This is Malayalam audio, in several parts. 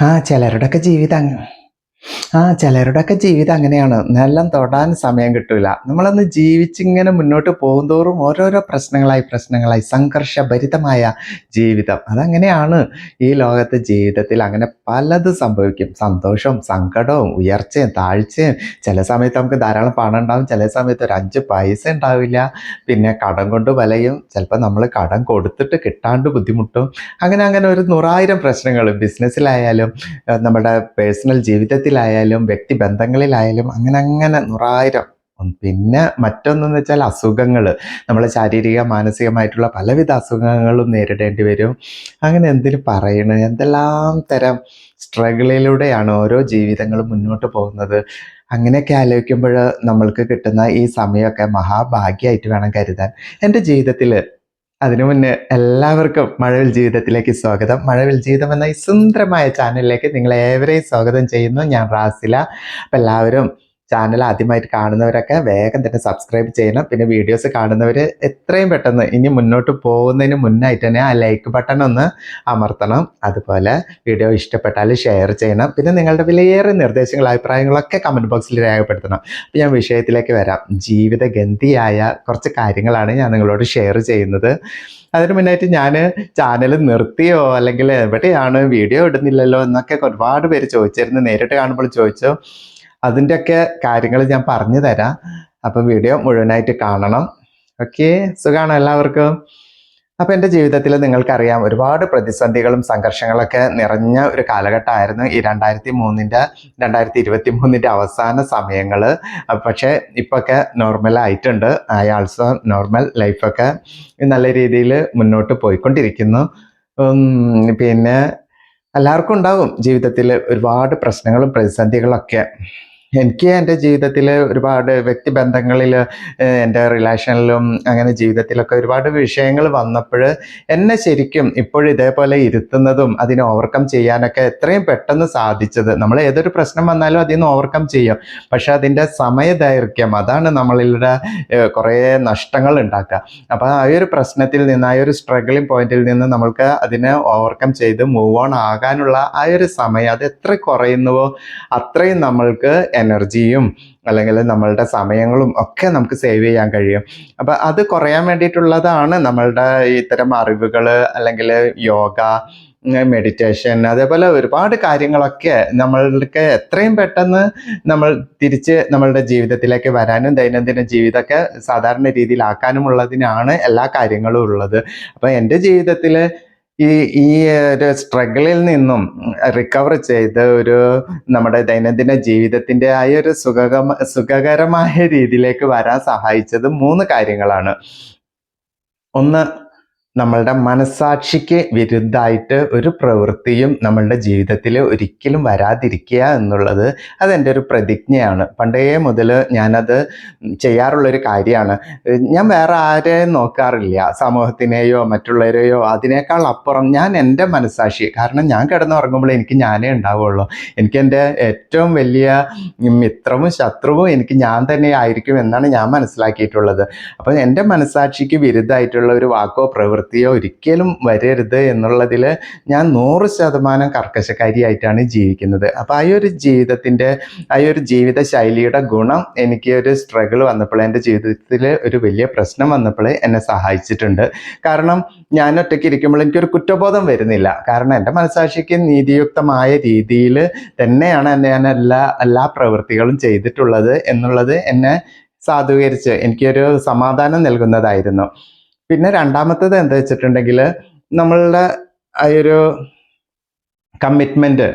ആ ചിലരുടെയൊക്കെ ജീവിതം ആ ചിലരുടെയൊക്കെ ജീവിതം അങ്ങനെയാണ്. എല്ലാം തൊടാൻ സമയം കിട്ടൂല. നമ്മളൊന്ന് ജീവിച്ചിങ്ങനെ മുന്നോട്ട് പോകുന്തോറും ഓരോരോ പ്രശ്നങ്ങളായി പ്രശ്നങ്ങളായി സംഘർഷഭരിതമായ ജീവിതം. അതങ്ങനെയാണ് ഈ ലോകത്തെ ജീവിതത്തിൽ അങ്ങനെ പലതും സംഭവിക്കും. സന്തോഷവും സങ്കടവും ഉയർച്ചയും താഴ്ചയും ചില സമയത്ത് നമുക്ക് ധാരാളം പണം ഉണ്ടാവും. ചില സമയത്ത് ഒരു അഞ്ച് പൈസ ഉണ്ടാവില്ല. പിന്നെ കടം കൊണ്ട് വലയും. ചിലപ്പോൾ നമ്മൾ കടം കൊടുത്തിട്ട് കിട്ടാണ്ട് ബുദ്ധിമുട്ടും. അങ്ങനെ അങ്ങനെ ഒരു നൂറായിരം പ്രശ്നങ്ങളും. ബിസിനസ്സിലായാലും നമ്മുടെ പേഴ്സണൽ ജീവിതത്തിലായാലും വ്യക്തിബന്ധങ്ങളിലായാലും അങ്ങനെ അങ്ങനെ നൂറായിരം. പിന്നെ മറ്റൊന്നെന്ന് വെച്ചാൽ അസുഖങ്ങൾ നമ്മൾ ശാരീരിക മാനസികമായിട്ടുള്ള പലവിധ അസുഖങ്ങളും നേരിടേണ്ടി വരും. അങ്ങനെ എന്തിനു പറയണു? എന്തെല്ലാം തരം സ്ട്രഗിളിലൂടെയാണ് ഓരോ ജീവിതങ്ങളും മുന്നോട്ട് പോകുന്നത്? അങ്ങനെയൊക്കെ ആലോചിക്കുമ്പോൾ നമ്മൾക്ക് കിട്ടുന്ന ഈ സമയമൊക്കെ മഹാഭാഗ്യമായിട്ട് വേണം കരുതാൻ. എന്റെ ജീവിതത്തിൽ അതിനു മുന്നേ എല്ലാവർക്കും മഴവിൽ ജീവിതത്തിലേക്ക് സ്വാഗതം. മഴവിൽ ജീവിതം എന്ന ഈ സുന്ദരമായ ചാനലിലേക്ക് നിങ്ങളെ ഏവരെയും സ്വാഗതം ചെയ്യുന്നു. ഞാൻ റാസില. അപ്പം എല്ലാവരും ചാനൽ ആദ്യമായിട്ട് കാണുന്നവരൊക്കെ വേഗം തന്നെ സബ്സ്ക്രൈബ് ചെയ്യണം. പിന്നെ വീഡിയോസ് കാണുന്നവർ എത്രയും പെട്ടെന്ന് ഇനി മുന്നോട്ട് പോകുന്നതിന് മുന്നായിട്ട് തന്നെ ആ ലൈക്ക് ബട്ടൺ ഒന്ന് അമർത്തണം. അതുപോലെ വീഡിയോ ഇഷ്ടപ്പെട്ടാൽ ഷെയർ ചെയ്യണം. പിന്നെ നിങ്ങളുടെ വിലയേറെ നിർദ്ദേശങ്ങൾ അഭിപ്രായങ്ങളൊക്കെ കമന്റ് ബോക്സിൽ രേഖപ്പെടുത്തണം. അപ്പം ഞാൻ വിഷയത്തിലേക്ക് വരാം. ജീവിതഗന്ധിയായ കുറച്ച് കാര്യങ്ങളാണ് ഞാൻ നിങ്ങളോട് ഷെയർ ചെയ്യുന്നത്. അതിന് മുന്നായിട്ട് ഞാൻ ചാനൽ നിർത്തിയോ അല്ലെങ്കിൽ എവിടെയാണ് വീഡിയോ ഇടുന്നില്ലല്ലോ എന്നൊക്കെ ഒരുപാട് പേര് ചോദിച്ചിരുന്നു. നേരിട്ട് കാണുമ്പോൾ ചോദിച്ചു. അതിന്റെയൊക്കെ കാര്യങ്ങൾ ഞാൻ പറഞ്ഞു തരാം. അപ്പം വീഡിയോ മുഴുവനായിട്ട് കാണണം. ഓക്കെ സുഖമാണോ എല്ലാവർക്കും? അപ്പം എന്റെ ജീവിതത്തിൽ നിങ്ങൾക്കറിയാം ഒരുപാട് പ്രതിസന്ധികളും സംഘർഷങ്ങളൊക്കെ നിറഞ്ഞ ഒരു കാലഘട്ടമായിരുന്നു ഈ രണ്ടായിരത്തി മൂന്നിന്റെ രണ്ടായിരത്തി ഇരുപത്തി മൂന്നിന്റെ അവസാന സമയങ്ങൾ പക്ഷേ ഇപ്പൊക്കെ നോർമലായിട്ടുണ്ട് ഐ ആൾസോ നോർമൽ ലൈഫൊക്കെ നല്ല രീതിയിൽ മുന്നോട്ട് പോയിക്കൊണ്ടിരിക്കുന്നു. പിന്നെ എല്ലാവർക്കും ഉണ്ടാവും ജീവിതത്തിൽ ഒരുപാട് പ്രശ്നങ്ങളും പ്രതിസന്ധികളൊക്കെ. എനിക്ക് എന്റെ ജീവിതത്തിൽ ഒരുപാട് വ്യക്തിബന്ധങ്ങളിൽ എന്റെ റിലേഷനിലും അങ്ങനെ ജീവിതത്തിലൊക്കെ ഒരുപാട് വിഷയങ്ങൾ വന്നപ്പോൾ എന്നെ ശരിക്കും ഇപ്പോഴും ഇതേപോലെ ഇരുത്തുന്നതും അതിനെ ഓവർകം ചെയ്യാനൊക്കെ എത്രയും പെട്ടെന്ന് സാധിച്ചത്. നമ്മൾ ഏതൊരു പ്രശ്നം വന്നാലും അതിൽ നിന്ന് ഓവർകം ചെയ്യും. പക്ഷെ അതിന്റെ സമയദൈർഘ്യം അതാണ് നമ്മളിവിടെ കുറേ നഷ്ടങ്ങൾ ഉണ്ടാക്കുക. അപ്പോൾ ആ ഒരു പ്രശ്നത്തിൽ നിന്ന് ആ ഒരു സ്ട്രഗിളിങ് പോയിന്റിൽ നിന്ന് നമ്മൾക്ക് അതിനെ ഓവർകം ചെയ്ത് മൂവ് ഓൺ ആകാനുള്ള ആ ഒരു സമയം അത് എത്ര കുറയുന്നുവോ അത്രയും നമ്മൾക്ക് എനർജിയും അല്ലെങ്കിൽ നമ്മളുടെ സമയങ്ങളും ഒക്കെ നമുക്ക് സേവ് ചെയ്യാൻ കഴിയും. അപ്പം അത് കുറയാൻ വേണ്ടിയിട്ടുള്ളതാണ് നമ്മളുടെ ഇത്തരം അറിവുകൾ അല്ലെങ്കിൽ യോഗ മെഡിറ്റേഷൻ അതേപോലെ ഒരുപാട് കാര്യങ്ങളൊക്കെ നമ്മൾക്ക് എത്രയും പെട്ടെന്ന് നമ്മൾ തിരിച്ച് നമ്മളുടെ ജീവിതത്തിലേക്ക് വരാനും ദൈനംദിന ജീവിതമൊക്കെ സാധാരണ രീതിയിലാക്കാനുമുള്ളതിനാണ് എല്ലാ കാര്യങ്ങളും ഉള്ളത്. അപ്പം എന്റെ ജീവിതത്തിൽ ഈ ഈ ഒരു സ്ട്രഗിളിൽ നിന്നും റിക്കവർ ചെയ്ത് ഒരു നമ്മുടെ ദൈനംദിന ജീവിതത്തിന്റെ ആയ ഒരു സുഖകമ സുഖകരമായ രീതിയിലേക്ക് വരാൻ സഹായിച്ചത് മൂന്ന് കാര്യങ്ങളാണ്. ഒന്ന് നമ്മളുടെ മനസാക്ഷിക്ക് വിരുദ്ധമായിട്ട് ഒരു പ്രവൃത്തിയും നമ്മളുടെ ജീവിതത്തിൽ ഒരിക്കലും വരാതിരിക്കുക എന്നുള്ളത് അതെന്റെ ഒരു പ്രതിജ്ഞയാണ്. പണ്ടേ മുതൽ ഞാനത് ചെയ്യാറുള്ളൊരു കാര്യമാണ്. ഞാൻ വേറെ ആരെയും നോക്കാറില്ല. സമൂഹത്തിനെയോ മറ്റുള്ളവരെയോ. അതിനേക്കാൾ അപ്പുറം ഞാൻ എന്റെ മനസാക്ഷി കാരണം ഞാൻ കിടന്നുറങ്ങുമ്പോൾ എനിക്ക് ഞാനേ ഉണ്ടാവുള്ളൂ. എനിക്ക് എന്റെ ഏറ്റവും വലിയ മിത്രവും ശത്രുവും എനിക്ക് ഞാൻ തന്നെ ആയിരിക്കും എന്നാണ് ഞാൻ മനസ്സിലാക്കിയിട്ടുള്ളത്. അപ്പം എന്റെ മനസാക്ഷിക്ക് വിരുദ്ധമായിട്ടുള്ള ഒരു വാക്കോ പ്രവൃത്തിയോ ഒരിക്കലും വരരുത് എന്നുള്ളതിൽ ഞാൻ നൂറ് ശതമാനം കർക്കശക്കാരിയായിട്ടാണ് ജീവിക്കുന്നത്. അപ്പോൾ ആ ഒരു ജീവിതത്തിന്റെ ആ ഒരു ജീവിത ശൈലിയുടെ ഗുണം എനിക്ക് ഒരു സ്ട്രഗിൾ വന്നപ്പോൾ എന്റെ ജീവിതത്തിൽ ഒരു വലിയ പ്രശ്നം വന്നപ്പോൾ എന്നെ സഹായിച്ചിട്ടുണ്ട്. കാരണം ഞാൻ ഒറ്റയ്ക്ക് ഇരിക്കുമ്പോൾ എനിക്കൊരു കുറ്റബോധം വരുന്നില്ല. കാരണം എന്റെ മനസാക്ഷിക്ക് നീതിയുക്തമായ രീതിയിൽ തന്നെയാണ് എന്നെ ഞാൻ എല്ലാ എല്ലാ പ്രവൃത്തികളും ചെയ്തിട്ടുള്ളത് എന്നുള്ളത് എന്നെ സാധൂകരിച്ച് എനിക്കൊരു സമാധാനം നൽകുന്നതായിരുന്നു. പിന്നെ രണ്ടാമത്തത് എന്താ വെച്ചിട്ടുണ്ടെങ്കിൽ നമ്മളുടെ ആ ഒരു കമ്മിറ്റ്മെന്റ്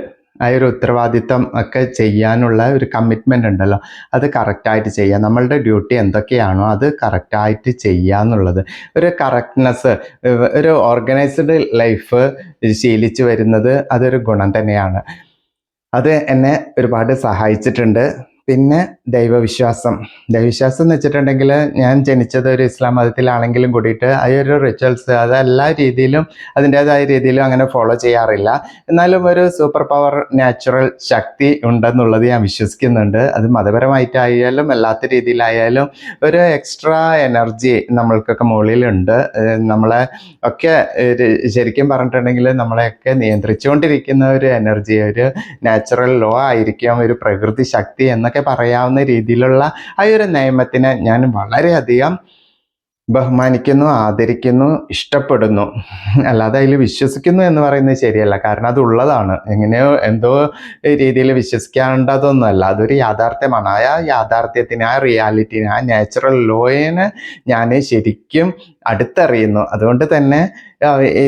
ആ ഒരു ഉത്തരവാദിത്തം ഒക്കെ ചെയ്യാനുള്ള ഒരു കമ്മിറ്റ്മെന്റ് ഉണ്ടല്ലോ. അത് കറക്റ്റായിട്ട് ചെയ്യുക. നമ്മളുടെ ഡ്യൂട്ടി എന്തൊക്കെയാണോ അത് കറക്റ്റായിട്ട് ചെയ്യുക എന്നുള്ളത്. ഒരു കറക്റ്റ്നെസ് ഒരു ഓർഗനൈസ്ഡ് ലൈഫ് ശീലിച്ചു വരുന്നത് അതൊരു ഗുണം തന്നെയാണ്. അത് എന്നെ ഒരുപാട് സഹായിച്ചിട്ടുണ്ട്. പിന്നെ ദൈവവിശ്വാസം. ദൈവവിശ്വാസം എന്ന് വെച്ചിട്ടുണ്ടെങ്കിൽ ഞാൻ ജനിച്ചത് ഒരു ഇസ്ലാം മതത്തിലാണെങ്കിലും കൂടിയിട്ട് അതൊരു റിച്വൽസ് അത് എല്ലാ രീതിയിലും അതിന്റെതായ രീതിയിലും അങ്ങനെ ഫോളോ ചെയ്യാറില്ല. എന്നാലും ഒരു സൂപ്പർ പവർ നാച്ചുറൽ ശക്തി ഉണ്ടെന്നുള്ളത് ഞാൻ വിശ്വസിക്കുന്നുണ്ട്. അത് മതപരമായിട്ടായാലും അല്ലാത്ത രീതിയിലായാലും ഒരു എക്സ്ട്രാ എനർജി നമ്മൾക്കൊക്കെ മുകളിലുണ്ട്. നമ്മളെ ഒക്കെ ശരിക്കും പറഞ്ഞിട്ടുണ്ടെങ്കിൽ നമ്മളെയൊക്കെ നിയന്ത്രിച്ചുകൊണ്ടിരിക്കുന്ന ഒരു എനർജി ഒരു നാച്ചുറൽ ലോ ആയിരിക്കാം ഒരു പ്രകൃതി ശക്തി എന്നൊക്കെ പറയാവുന്ന രീതിയിലുള്ള ആ ഒരു നിയമത്തിനെ ഞാൻ വളരെയധികം ബഹുമാനിക്കുന്നു ആദരിക്കുന്നു ഇഷ്ടപ്പെടുന്നു. അല്ലാതെ അതിൽ വിശ്വസിക്കുന്നു എന്ന് പറയുന്നത് ശരിയല്ല. കാരണം അത് ഉള്ളതാണ്. എങ്ങനെയോ എന്തോ രീതിയിൽ വിശ്വസിക്കേണ്ടതൊന്നുമല്ല. അതൊരു യാഥാർത്ഥ്യമാണ്. ആ യാഥാർത്ഥ്യത്തിന് ആ റിയാലിറ്റിനെ ആ നാച്ചുറൽ ലോയിനെ ഞാൻ ശരിക്കും അടുത്തറിയുന്നു. അതുകൊണ്ട് തന്നെ ഈ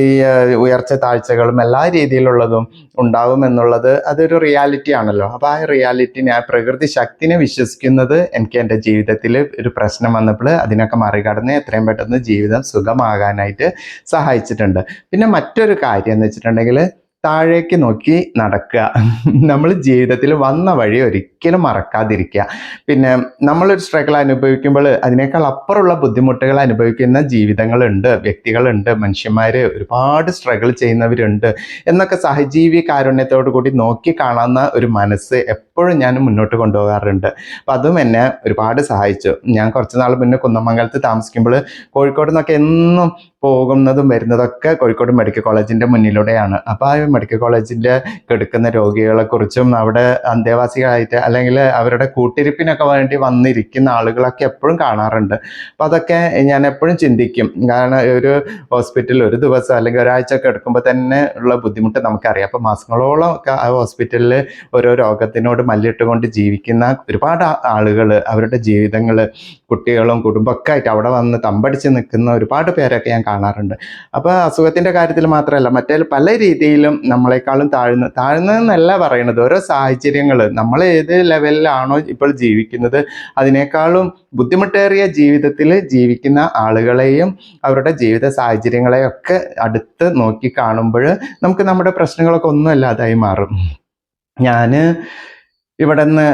ഉയർച്ച താഴ്ചകളും എല്ലാ രീതിയിലുള്ളതും ഉണ്ടാവും എന്നുള്ളത് അതൊരു റിയാലിറ്റി ആണല്ലോ. അപ്പോൾ ആ റിയാലിറ്റിനെ ആ പ്രകൃതി ശക്തിനെ വിശ്വസിക്കുന്നത് എനിക്ക് എന്റെ ജീവിതത്തിൽ ഒരു പ്രശ്നം വന്നപ്പോൾ അതിനൊക്കെ മറികടന്ന് എത്രയും പെട്ടെന്ന് ജീവിതം സുഖമാകാനായിട്ട് സഹായിച്ചിട്ടുണ്ട്. പിന്നെ മറ്റൊരു കാര്യം എന്ന് വെച്ചിട്ടുണ്ടെങ്കിൽ താഴേക്ക് നോക്കി നടക്കുക. നമ്മൾ ജീവിതത്തിൽ വന്ന വഴി ഒരിക്കലും മറക്കാതിരിക്കുക. പിന്നെ നമ്മളൊരു സ്ട്രഗിൾ അനുഭവിക്കുമ്പോൾ അതിനേക്കാൾ അപ്പുറമുള്ള ബുദ്ധിമുട്ടുകൾ അനുഭവിക്കുന്ന ജീവിതങ്ങളുണ്ട് വ്യക്തികളുണ്ട് മനുഷ്യന്മാർ ഒരുപാട് സ്ട്രഗിൾ ചെയ്യുന്നവരുണ്ട്. എന്നൊക്കെ സഹജീവി കാരുണ്യത്തോടു കൂടി നോക്കി കാണുന്ന ഒരു മനസ്സ് എപ്പോഴും ഞാൻ മുന്നോട്ട് കൊണ്ടുപോകാറുണ്ട്. അപ്പം അതും എന്നെ ഒരുപാട് സഹായിച്ചു. ഞാൻ കുറച്ച് നാൾ മുന്നേ കുന്നമംഗലത്ത് താമസിക്കുമ്പോൾ കോഴിക്കോട് നിന്നൊക്കെ എന്നും പോകുന്നതും വരുന്നതൊക്കെ കോഴിക്കോട് മെഡിക്കൽ കോളേജിന്റെ മുന്നിലൂടെയാണ്. അപ്പോൾ ആ മെഡിക്കൽ കോളേജിന്റെ കിടക്കുന്ന രോഗികളെക്കുറിച്ചും അവിടെ അന്തേവാസികളായിട്ട് അല്ലെങ്കിൽ അവരുടെ കൂട്ടിരിപ്പിനൊക്കെ വേണ്ടി വന്നിരിക്കുന്ന ആളുകളൊക്കെ എപ്പോഴും കാണാറുണ്ട്. അപ്പോൾ അതൊക്കെ ഞാൻ എപ്പോഴും ചിന്തിക്കും. കാരണം ഒരു ഹോസ്പിറ്റൽ ഒരു ദിവസം അല്ലെങ്കിൽ ഒരാഴ്ച ഒക്കെ എടുക്കുമ്പോൾ തന്നെ ഉള്ള ബുദ്ധിമുട്ട് നമുക്കറിയാം. അപ്പോൾ മാസങ്ങളോളം ഒക്കെ ആ ഹോസ്പിറ്റലിൽ ഓരോ രോഗത്തിനോട് മല്ലിട്ടുകൊണ്ട് ജീവിക്കുന്ന ഒരുപാട് ആളുകൾ അവരുടെ ജീവിതങ്ങൾ കുട്ടികളും കുടുംബമൊക്കെ ആയിട്ട് അവിടെ വന്ന് തമ്പടിച്ച് നിൽക്കുന്ന ഒരുപാട് പേരൊക്കെ ഞാൻ കാണാറുണ്ട്. അപ്പോൾ അസുഖത്തിന്റെ കാര്യത്തിൽ മാത്രമല്ല മറ്റേ പല രീതിയിലും നമ്മളെക്കാളും താഴ്ന്ന് താഴ്ന്നതെന്നല്ല പറയണത്. ഓരോ സാഹചര്യങ്ങൾ നമ്മൾ ഏത് ലെവലിലാണോ ഇപ്പോൾ ജീവിക്കുന്നത് അതിനേക്കാളും ബുദ്ധിമുട്ടേറിയ ജീവിതത്തിൽ ജീവിക്കുന്ന ആളുകളെയും അവരുടെ ജീവിത സാഹചര്യങ്ങളെയൊക്കെ അടുത്ത് നോക്കി കാണുമ്പോൾ നമുക്ക് നമ്മുടെ പ്രശ്നങ്ങളൊക്കെ ഒന്നും അല്ലാതായി മാറും. ഞാൻ ഇവിടെ നിന്ന്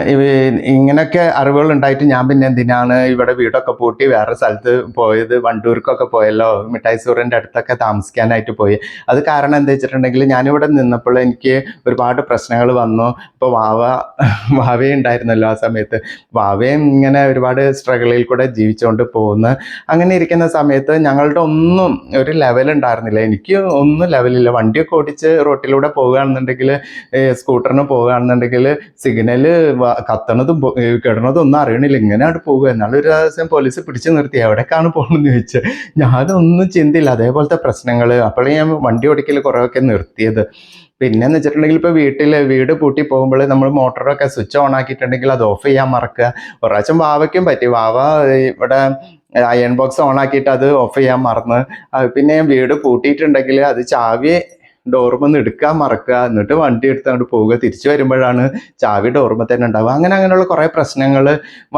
ഇങ്ങനെയൊക്കെ അറിവുകൾ ഉണ്ടായിട്ട് ഞാൻ പിന്നെ എന്തിനാണ് ഇവിടെ വീടൊക്കെ പൂട്ടി വേറെ സ്ഥലത്ത് പോയത്? വണ്ടൂർക്കൊക്കെ പോയല്ലോ? മിഠായി സൂറിന്റെ അടുത്തൊക്കെ താമസിക്കാനായിട്ട് പോയി. അത് കാരണം എന്താ വെച്ചിട്ടുണ്ടെങ്കിൽ ഞാനിവിടെ നിന്നപ്പോൾ എനിക്ക് ഒരുപാട് പ്രശ്നങ്ങൾ വന്നു. ഇപ്പോൾ വാവ വാവേ ഉണ്ടായിരുന്നല്ലോ ആ സമയത്ത്. വാവയും ഇങ്ങനെ ഒരുപാട് സ്ട്രഗിളിൽ കൂടെ ജീവിച്ചുകൊണ്ട് പോകുന്നു അങ്ങനെ ഇരിക്കുന്ന സമയത്ത് ഞങ്ങളുടെ ഒന്നും ഒരു ലെവൽ ഉണ്ടായിരുന്നില്ല. എനിക്ക് ഒന്നും ലെവലില്ല. വണ്ടിയൊക്കെ ഓടിച്ച് റോട്ടിലൂടെ പോകുകയാണെന്നുണ്ടെങ്കിൽ സ്കൂട്ടറിന് പോകുകയാണെന്നുണ്ടെങ്കിൽ സിഗ്നൽ കത്തണതും കിടണതും ഒന്നും അറിയണില്ല. ഇങ്ങനെയാണ് പോകുക എന്നാലും ഒരു ദിവസം പോലീസ് പിടിച്ചു നിർത്തി. എവിടേക്കാണ് പോകണമെന്ന് ചോദിച്ചത് ഞാനൊന്നും ചിന്തില്ല. അതേപോലത്തെ പ്രശ്നങ്ങൾ അപ്പോഴേ ഞാൻ വണ്ടി ഓടിക്കൽ കുറേയൊക്കെ നിർത്തിയത്. പിന്നെ എന്ന് വെച്ചിട്ടുണ്ടെങ്കിൽ ഇപ്പോൾ വീട്ടിൽ വീട് പൂട്ടി പോകുമ്പോൾ നമ്മൾ മോട്ടറൊക്കെ സ്വിച്ച് ഓൺ ആക്കിയിട്ടുണ്ടെങ്കിൽ അത് ഓഫ് ചെയ്യാൻ മറക്കുക. ഒരു പ്രാവശ്യം വാവയ്ക്കും പറ്റി. വാവ ഇവിടെ അയൺ ബോക്സ് ഓൺ ആക്കിയിട്ട് അത് ഓഫ് ചെയ്യാൻ മറന്ന്. പിന്നെ വീട് പൂട്ടിയിട്ടുണ്ടെങ്കിൽ അത് ചാവി ഡോർമെന്ന് എടുക്കാൻ മറക്കുക. എന്നിട്ട് വണ്ടി എടുത്ത് അങ്ങോട്ട് പോവുക. തിരിച്ചു വരുമ്പോഴാണ് ചാവി ഡോർമ തന്നെ ഉണ്ടാവുക. അങ്ങനെ അങ്ങനെയുള്ള കുറേ പ്രശ്നങ്ങൾ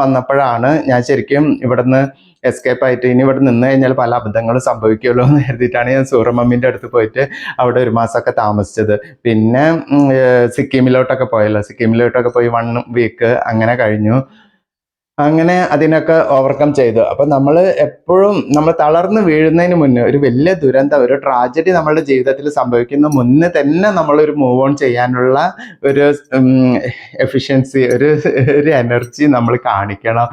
വന്നപ്പോഴാണ് ഞാൻ ശരിക്കും ഇവിടുന്ന് എസ്കേപ്പ് ആയിട്ട് ഇനി ഇവിടെ നിന്ന് കഴിഞ്ഞാൽ പല അബദ്ധങ്ങളും സംഭവിക്കുമല്ലോ എന്ന് കരുതിയിട്ടാണ് ഞാൻ സൂറമമ്മിന്റെ അടുത്ത് പോയിട്ട് അവിടെ ഒരു മാസമൊക്കെ താമസിച്ചത്. പിന്നെ സിക്കിമിലോട്ടൊക്കെ പോയല്ലോ. സിക്കിമിലോട്ടൊക്കെ പോയി വൺ വീക്ക് അങ്ങനെ കഴിഞ്ഞു. അങ്ങനെ അതിനൊക്കെ ഓവർകം ചെയ്തു. അപ്പൊ നമ്മൾ എപ്പോഴും നമ്മൾ തളർന്നു വീഴുന്നതിന് മുന്നേ ഒരു വലിയ ദുരന്തം ഒരു ട്രാജഡി നമ്മളുടെ ജീവിതത്തിൽ സംഭവിക്കുന്ന മുന്നേ തന്നെ നമ്മളൊരു മൂവ് ഓൺ ചെയ്യാനുള്ള ഒരു എഫിഷ്യൻസി ഒരു ഒരു എനർജി നമ്മൾ കാണിക്കണം.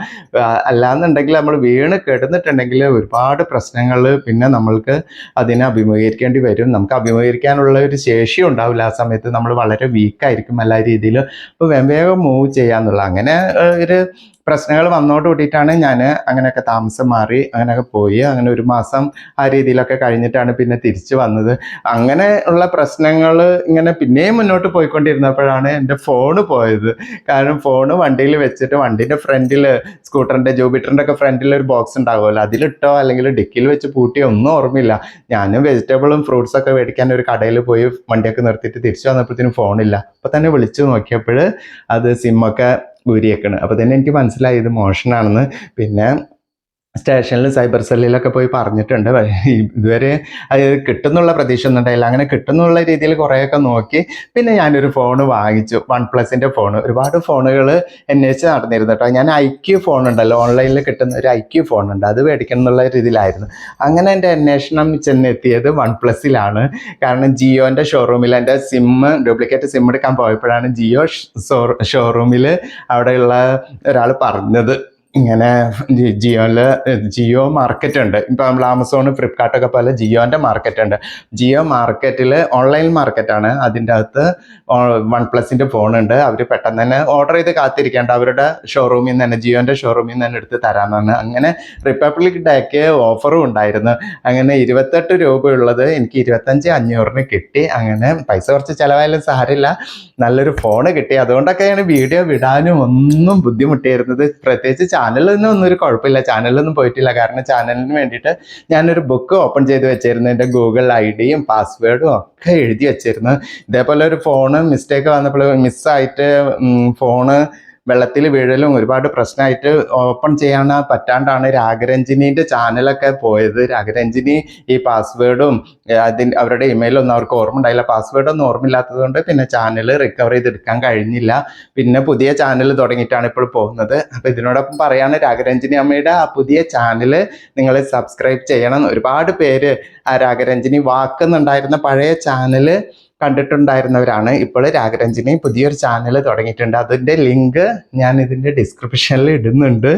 അല്ലാന്നുണ്ടെങ്കിൽ നമ്മൾ വീണ് കിടന്നിട്ടുണ്ടെങ്കിൽ ഒരുപാട് പ്രശ്നങ്ങൾ പിന്നെ നമ്മൾക്ക് അതിനെ അഭിമുഖീകരിക്കേണ്ടി വരും. നമുക്ക് അഭിമുഖീകരിക്കാനുള്ള ഒരു ശേഷി ഉണ്ടാവില്ല ആ സമയത്ത്. നമ്മൾ വളരെ വീക്കായിരിക്കും എല്ലാ രീതിയിലും അപ്പോൾ വേഗം മൂവ് ചെയ്യാന്നുള്ള അങ്ങനെ ഒരു പ്രശ്നങ്ങൾ വന്നോട് കൂട്ടിയിട്ടാണ് ഞാൻ അങ്ങനെയൊക്കെ താമസം മാറി അങ്ങനെയൊക്കെ പോയി. അങ്ങനെ ഒരു മാസം ആ രീതിയിലൊക്കെ കഴിഞ്ഞിട്ടാണ് പിന്നെ തിരിച്ചു വന്നത്. അങ്ങനെ ഉള്ള പ്രശ്നങ്ങൾ ഇങ്ങനെ പിന്നെയും മുന്നോട്ട് പോയിക്കൊണ്ടിരുന്നപ്പോഴാണ് എന്റെ ഫോണ് പോയത്. കാരണം ഫോണ് വണ്ടിയിൽ വെച്ചിട്ട് വണ്ടീന്റെ ഫ്രണ്ടിൽ സ്കൂട്ടറിന്റെ ജൂബിറ്ററിന്റെ ഒക്കെ ഫ്രണ്ടിൽ ഒരു ബോക്സ് ഉണ്ടാകുമല്ലോ അതിലിട്ടോ അല്ലെങ്കിൽ ഡിക്കിൽ വെച്ച് പൂട്ടിയോ ഒന്നും ഓർമ്മയില്ല. ഞാനും വെജിറ്റബിളും ഫ്രൂട്ട്സ് ഒക്കെ മേടിക്കാൻ ഒരു കടയിൽ പോയി വണ്ടിയൊക്കെ നിർത്തിയിട്ട് തിരിച്ചു വന്നപ്പോഴത്തേനും ഫോണില്ല. അപ്പോൾ തന്നെ വിളിച്ചു നോക്കിയപ്പോൾ അത് സിമ്മൊക്കെ ഊരിയേക്കണ് അപ്പോൾ തന്നെ എനിക്ക് മനസ്സിലായി ഇത് മോഷനാണെന്ന് പിന്നെ സ്റ്റേഷനിൽ സൈബർ സെല്ലിലൊക്കെ പോയി പറഞ്ഞിട്ടുണ്ട്. ഇതുവരെ അത് കിട്ടുന്നുള്ള പ്രതീക്ഷ ഒന്നും ഉണ്ടായില്ല. അങ്ങനെ കിട്ടുന്നുള്ള രീതിയിൽ കുറേയൊക്കെ നോക്കി. പിന്നെ ഞാനൊരു ഫോൺ വാങ്ങിച്ചു. വൺ പ്ലസിന്റെ ഫോൺ ഒരുപാട് ഫോണുകൾ അന്വേഷിച്ച് നടന്നിരുന്നു കേട്ടോ. ഞാൻ ഐ ക്യു ഫോൺ ഉണ്ടല്ലോ. ഓൺലൈനിൽ കിട്ടുന്ന ഒരു ഐ ക്യു ഫോൺ ഉണ്ട്. അത് മേടിക്കണം എന്നുള്ള രീതിയിലായിരുന്നു. അങ്ങനെ എന്റെ അന്വേഷണം ചെന്നെത്തിയത് വൺ പ്ലസിലാണ്. കാരണം ജിയോന്റെ ഷോറൂമിൽ എന്റെ സിമ്മ് ഡ്യൂപ്ലിക്കേറ്റ് സിം എടുക്കാൻ പോയപ്പോഴാണ് ജിയോ ഷോറൂമിൽ അവിടെയുള്ള ഒരാൾ പറഞ്ഞത്. ഇങ്ങനെ ജിയോയിൽ ജിയോ മാർക്കറ്റ് ഉണ്ട്. ഇപ്പൊ നമ്മൾ ആമസോൺ ഫ്ലിപ്കാർട്ടൊക്കെ പോലെ ജിയോന്റെ മാർക്കറ്റ് ഉണ്ട്. ജിയോ മാർക്കറ്റിൽ ഓൺലൈൻ മാർക്കറ്റാണ് അതിന്റെ അകത്ത് വൺ ഫോൺ ഉണ്ട്. അവർ പെട്ടെന്ന് തന്നെ ഓർഡർ ചെയ്ത് കാത്തിരിക്കേണ്ട. അവരുടെ ഷോറൂമിൽ നിന്ന് തന്നെ ജിയോന്റെ ഷോറൂമിൽ നിന്ന് തന്നെ എടുത്ത് തരാമെന്നാണ്. അങ്ങനെ റിപ്പബ്ലിക് ഡേക്ക് ഓഫറും ഉണ്ടായിരുന്നു. അങ്ങനെ ഇരുപത്തെട്ട് രൂപയുള്ളത് എനിക്ക് ഇരുപത്തഞ്ച് അഞ്ഞൂറിന് കിട്ടി. അങ്ങനെ പൈസ കുറച്ച് ചിലവായാലും സാരമില്ല. നല്ലൊരു ഫോണ് കിട്ടി. അതുകൊണ്ടൊക്കെയാണ് വീഡിയോ വിടാനും ഒന്നും ബുദ്ധിമുട്ടിയിരുന്നത്. പ്രത്യേകിച്ച് ചാനലിലൊന്നും ഒന്നും ഒരു കുഴപ്പമില്ല. ചാനലിലൊന്നും പോയിട്ടില്ല. കാരണം ചാനലിന് വേണ്ടിയിട്ട് ഞാനൊരു ബുക്ക് ഓപ്പൺ ചെയ്ത് വെച്ചിരുന്നു. എന്റെ ഗൂഗിൾ ഐ ഡിയും പാസ്വേഡും ഒക്കെ എഴുതി വെച്ചിരുന്നു. ഇതേപോലെ ഒരു ഫോണ് മിസ്റ്റേക്ക് വന്നപ്പോൾ മിസ്സായിട്ട് ഫോണ് വെള്ളത്തിൽ വീഴലും ഒരുപാട് പ്രശ്നമായിട്ട് ഓപ്പൺ ചെയ്യാൻ പറ്റാണ്ടാണ് രാഗരഞ്ജിനീന്റെ ചാനലൊക്കെ പോയത്. രാഗരഞ്ജിനി ഈ പാസ്വേഡും അതിൻ അവരുടെ ഇമെയിലൊന്നും അവർക്ക് ഓർമ്മ ഉണ്ടായില്ല. പാസ്വേഡൊന്നും ഓർമ്മയില്ലാത്തത് കൊണ്ട് പിന്നെ ചാനൽ റിക്കവർ ചെയ്തെടുക്കാൻ കഴിഞ്ഞില്ല. പിന്നെ പുതിയ ചാനൽ തുടങ്ങിയിട്ടാണ് ഇപ്പോൾ പോകുന്നത്. അപ്പോൾ ഇതിനോടൊപ്പം പറയാണ് രാഗരഞ്ജിനി അമ്മയുടെ ആ പുതിയ ചാനൽ നിങ്ങൾ സബ്സ്ക്രൈബ് ചെയ്യണം. ഒരുപാട് പേര് ആ രാഗരഞ്ജിനി വാക്കുന്നുണ്ടായിരുന്ന പഴയ ചാനൽ കണ്ടിട്ടുണ്ടായിരുന്നവരാണ്. ഇപ്പോൾ രാഗരഞ്ജിനി പുതിയൊരു ചാനൽ തുടങ്ങിയിട്ടുണ്ട്. അതിന്റെ ലിങ്ക് ഞാൻ ഇതിന്റെ ഡിസ്ക്രിപ്ഷനിൽ ഇടുന്നുണ്ട്.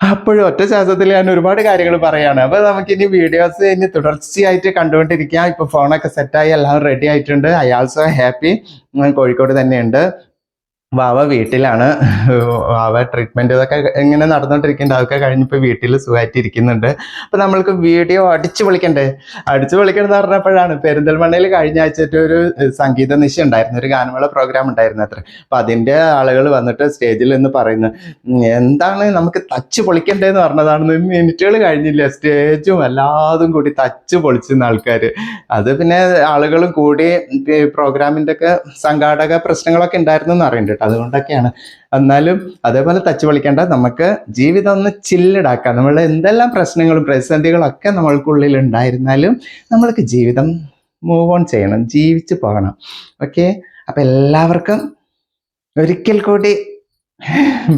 അപ്പോഴും ഒറ്റ ശ്വാസത്തിൽ ഞാൻ ഒരുപാട് കാര്യങ്ങൾ പറയാണ്. അപ്പോൾ നമുക്ക് ഇനി വീഡിയോസ് ഇനി തുടർച്ചയായിട്ട് കണ്ടുകൊണ്ടിരിക്കാം. ഇപ്പൊ ഫോണൊക്കെ സെറ്റായി എല്ലാം റെഡി ആയിട്ടുണ്ട്. ഐ ആൾസോ ഹാപ്പി കോഴിക്കോട് തന്നെയുണ്ട്. വാവ വീട്ടിലാണ്. വാവ ട്രീറ്റ്മെന്റ് ഇതൊക്കെ ഇങ്ങനെ നടന്നുകൊണ്ടിരിക്കുന്നുണ്ട് അതൊക്കെ കഴിഞ്ഞിപ്പോൾ വീട്ടിൽ സുഖമായിട്ട് ഇരിക്കുന്നുണ്ട് അപ്പോൾ നമ്മൾക്ക് വീഡിയോ അടിച്ചു പൊളിക്കണ്ടേ? അടിച്ചു പൊളിക്കണമെന്ന് പറഞ്ഞപ്പോഴാണ് പെരിന്തൽമണ്ണയിൽ കഴിഞ്ഞ ആഴ്ചത്തെ ഒരു സംഗീത നിശ ഉണ്ടായിരുന്നു. ഒരു ഗാനമേള പ്രോഗ്രാം ഉണ്ടായിരുന്നു അത്ര. അപ്പൊ അതിന്റെ ആളുകൾ വന്നിട്ട് സ്റ്റേജിൽ നിന്ന് പറയുന്നു എന്താണ് നമുക്ക് തച്ച് പൊളിക്കണ്ടേന്ന് പറഞ്ഞതാണ് മിനിറ്റുകൾ കഴിഞ്ഞില്ല? സ്റ്റേജും എല്ലാതും കൂടി തച്ച് പൊളിച്ചിരുന്ന ആൾക്കാർ അത് പിന്നെ ആളുകളും കൂടി പ്രോഗ്രാമിന്റെ ഒക്കെ സംഘാടക പ്രശ്നങ്ങളൊക്കെ ഉണ്ടായിരുന്നു എന്ന് അറിയുന്നുണ്ട് അതുകൊണ്ടൊക്കെയാണ്. എന്നാലും അതേപോലെ തച്ച് പൊളിക്കേണ്ട നമുക്ക് ജീവിതം ഒന്ന് ചില്ലിടാക്കാം നമ്മളുടെ എന്തെല്ലാം പ്രശ്നങ്ങളും പ്രതിസന്ധികളും ഒക്കെ നമ്മൾക്കുള്ളിൽ ഉണ്ടായിരുന്നാലും നമ്മൾക്ക് ജീവിതം മൂവ് ഓൺ ചെയ്യണം ജീവിച്ച് പോകണം. ഓക്കെ അപ്പം എല്ലാവർക്കും ഒരിക്കൽ കൂടി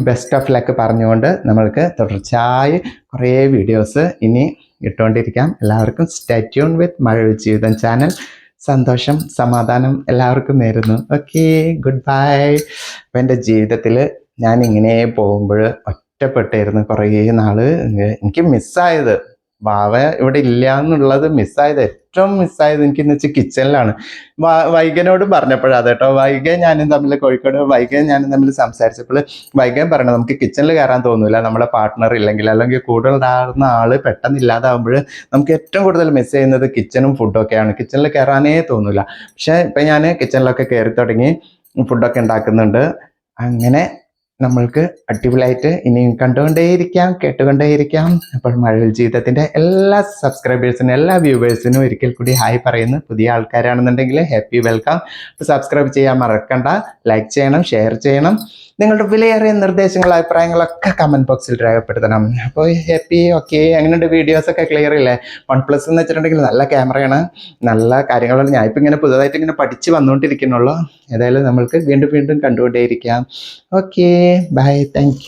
ബെസ്റ്റ് ഓഫ് ലക്ക് പറഞ്ഞുകൊണ്ട് നമ്മൾക്ക് തുടർച്ചയായി കുറേ വീഡിയോസ് ഇനി ഇട്ടുകൊണ്ടിരിക്കാം. എല്ലാവർക്കും സ്റ്റാറ്റ്യൂൺ വിത്ത് മഴ ജീവിതം ചാനൽ സന്തോഷം സമാധാനം എല്ലാവർക്കും നേരുന്നു. ഓക്കെ ഗുഡ് ബൈ അപ്പം എന്റെ ജീവിതത്തിൽ ഞാൻ ഇങ്ങനെ പോകുമ്പോൾ ഒറ്റപ്പെട്ടായിരുന്നു കുറേ നാൾ എനിക്ക് മിസ്സായത് വാവ ഇവിടെ ഇല്ല എന്നുള്ളത് മിസ്സായത് ഏറ്റവും മിസ്സായത് എനിക്ക് എന്ന് വെച്ചാൽ കിച്ചണിലാണ് വൈകനോട് പറഞ്ഞപ്പോഴാണ് കേട്ടോ വൈകൻ ഞാനും തമ്മിൽ കോഴിക്കോട് വൈകൻ ഞാനും തമ്മിൽ സംസാരിച്ചപ്പോൾ വൈകൻ പറഞ്ഞു നമുക്ക് കിച്ചണിൽ കയറാൻ തോന്നൂല നമ്മളെ പാർട്ട്ണർ ഇല്ലെങ്കിൽ അല്ലെങ്കിൽ കൂടെ ഉണ്ടാകുന്ന ആൾ പെട്ടെന്ന് ഇല്ലാതാവുമ്പോൾ നമുക്ക് ഏറ്റവും കൂടുതൽ മിസ് ചെയ്യുന്നത് കിച്ചണും ഒക്കെയാണ്. കിച്ചണിൽ കയറാനേ തോന്നൂല. പക്ഷെ ഇപ്പം ഞാൻ കിച്ചണിലൊക്കെ കയറി തുടങ്ങി ഫുഡൊക്കെ ഉണ്ടാക്കുന്നുണ്ട്. അങ്ങനെ നമ്മൾക്ക് അടിപൊളിയായിട്ട് ഇനിയും കണ്ടുകൊണ്ടേയിരിക്കാം കേട്ടുകൊണ്ടേയിരിക്കാം. അപ്പോൾ മഴവിൽ ജീവിതത്തിന്റെ എല്ലാ സബ്സ്ക്രൈബേഴ്സിനും എല്ലാ വ്യൂവേഴ്സിനും ഒരിക്കൽ കൂടി ഹായ് പറയുന്നു. പുതിയ ആൾക്കാരാണെന്നുണ്ടെങ്കിൽ ഹാപ്പി വെൽക്കം സബ്സ്ക്രൈബ് ചെയ്യാൻ മറക്കണ്ട. ലൈക്ക് ചെയ്യണം ഷെയർ ചെയ്യണം. നിങ്ങളുടെ വിലയേറിയ നിർദ്ദേശങ്ങൾ അഭിപ്രായങ്ങളൊക്കെ കമന്റ് ബോക്സിൽ രേഖപ്പെടുത്തണം. അപ്പോൾ ഹാപ്പി ഓക്കെ അങ്ങനെയുണ്ട് വീഡിയോസൊക്കെ ക്ലിയർ ഇല്ലേ? വൺ പ്ലസ് എന്ന് വെച്ചിട്ടുണ്ടെങ്കിൽ നല്ല ക്യാമറയാണ് നല്ല കാര്യങ്ങളാണ്. ഞാൻ ഇപ്പം ഇങ്ങനെ പുതുതായിട്ട് ഇങ്ങനെ പഠിച്ച് വന്നുകൊണ്ടിരിക്കുന്നുള്ളൂ ഏതായാലും നമ്മൾക്ക് വീണ്ടും വീണ്ടും കണ്ടുകൊണ്ടേയിരിക്കാം. Okay bye thank